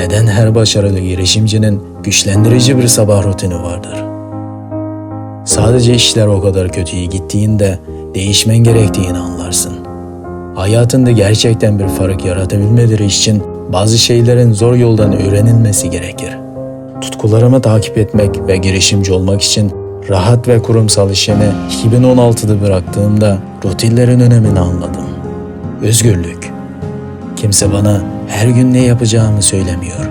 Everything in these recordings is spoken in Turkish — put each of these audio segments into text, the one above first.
Neden her başarılı girişimcinin güçlendirici bir sabah rutini vardır? Sadece işler o kadar kötüye gittiğinde değişmen gerektiğini anlarsın. Hayatında gerçekten bir fark yaratabilmeleri için bazı şeylerin zor yoldan öğrenilmesi gerekir. Tutkularımı takip etmek ve girişimci olmak için rahat ve kurumsal işimi 2016'da bıraktığımda rutinlerin önemini anladım. Özgürlük. Kimse bana her gün ne yapacağımı söylemiyor.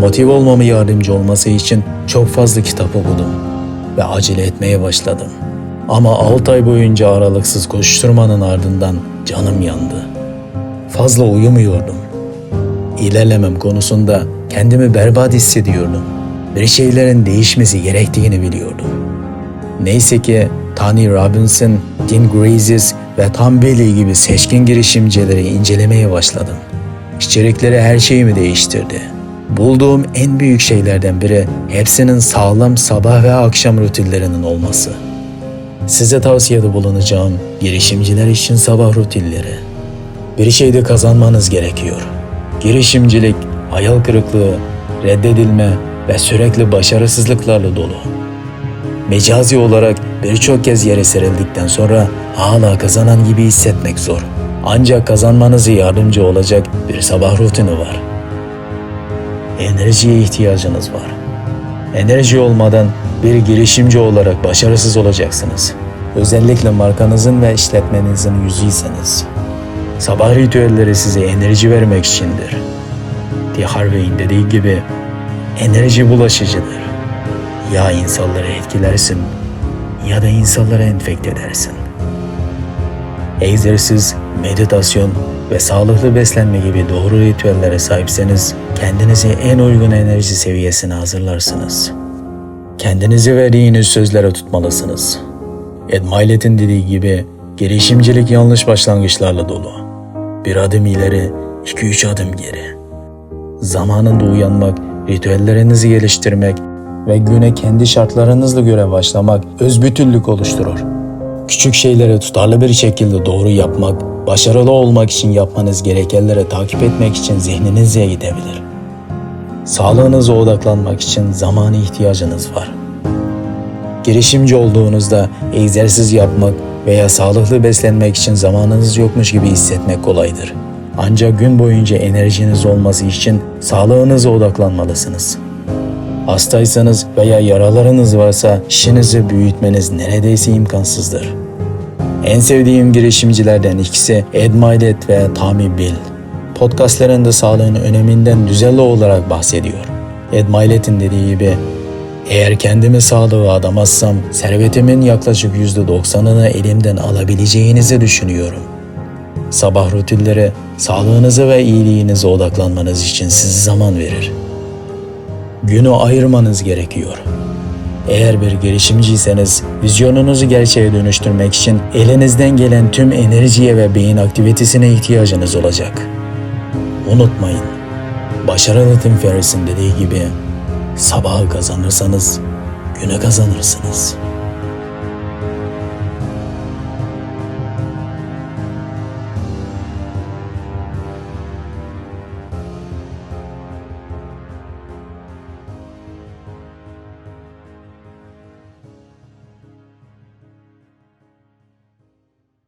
Motive olmamı yardımcı olması için çok fazla kitap okudum ve acele etmeye başladım. Ama 6 ay boyunca aralıksız koşturmanın ardından canım yandı. Fazla uyumuyordum. İlerlemem konusunda kendimi berbat hissediyordum. Bir şeylerin değişmesi gerektiğini biliyordum. Neyse ki Tony Robbins, Dean Grazis ve Tom Bailey gibi seçkin girişimcileri incelemeye başladım. İçerikleri her şeyimi değiştirdi. Bulduğum en büyük şeylerden biri hepsinin sağlam sabah ve akşam rutinlerinin olması. Size tavsiyede bulunacağım girişimciler için sabah rutinleri. Bir şeyde kazanmanız gerekiyor. Girişimcilik, hayal kırıklığı, reddedilme ve sürekli başarısızlıklarla dolu. Mecazi olarak birçok kez yere serildikten sonra hala kazanan gibi hissetmek zor. Ancak kazanmanızı yardımcı olacak bir sabah rutini var. Enerjiye ihtiyacınız var. Enerji olmadan bir girişimci olarak başarısız olacaksınız. Özellikle markanızın ve işletmenizin yüzüyseniz. Sabah ritüelleri size enerji vermek içindir. T. Harvey'in dediği gibi enerji bulaşıcıdır. Ya insanları etkilersin ya da insanları enfekte edersin. Egzersiz, meditasyon ve sağlıklı beslenme gibi doğru ritüellere sahipseniz kendinizi en uygun enerji seviyesine hazırlarsınız. Kendinizi verdiğiniz sözlere tutmalısınız. Ed Milet'in dediği gibi girişimcilik yanlış başlangıçlarla dolu. Bir adım ileri, iki üç adım geri. Zamanında uyanmak, ritüellerinizi geliştirmek ve güne kendi şartlarınızla göre başlamak özbütünlük oluşturur. Küçük şeyleri tutarlı bir şekilde doğru yapmak, başarılı olmak için yapmanız gerekenleri takip etmek için zihninize gidebilir. Sağlığınıza odaklanmak için zamana ihtiyacınız var. Girişimci olduğunuzda egzersiz yapmak veya sağlıklı beslenmek için zamanınız yokmuş gibi hissetmek kolaydır. Ancak gün boyunca enerjiniz olması için sağlığınıza odaklanmalısınız. Hastaysanız veya yaralarınız varsa işinizi büyütmeniz neredeyse imkansızdır. En sevdiğim girişimcilerden ikisi Ed Milet ve Tommy Bill. Podcastlarında sağlığın öneminden düzenli olarak bahsediyor. Ed Milet'in dediği gibi eğer kendimi sağlığa adamazsam servetimin yaklaşık %90'ını elimden alabileceğinizi düşünüyorum. Sabah rutinleri sağlığınıza ve iyiliğinize odaklanmanız için size zaman verir. Günü ayırmanız gerekiyor. Eğer bir girişimciyseniz vizyonunuzu gerçeğe dönüştürmek için elinizden gelen tüm enerjiye ve beyin aktivitesine ihtiyacınız olacak. Unutmayın, başarılı Tim Ferriss'in dediği gibi sabahı kazanırsanız güne kazanırsınız.''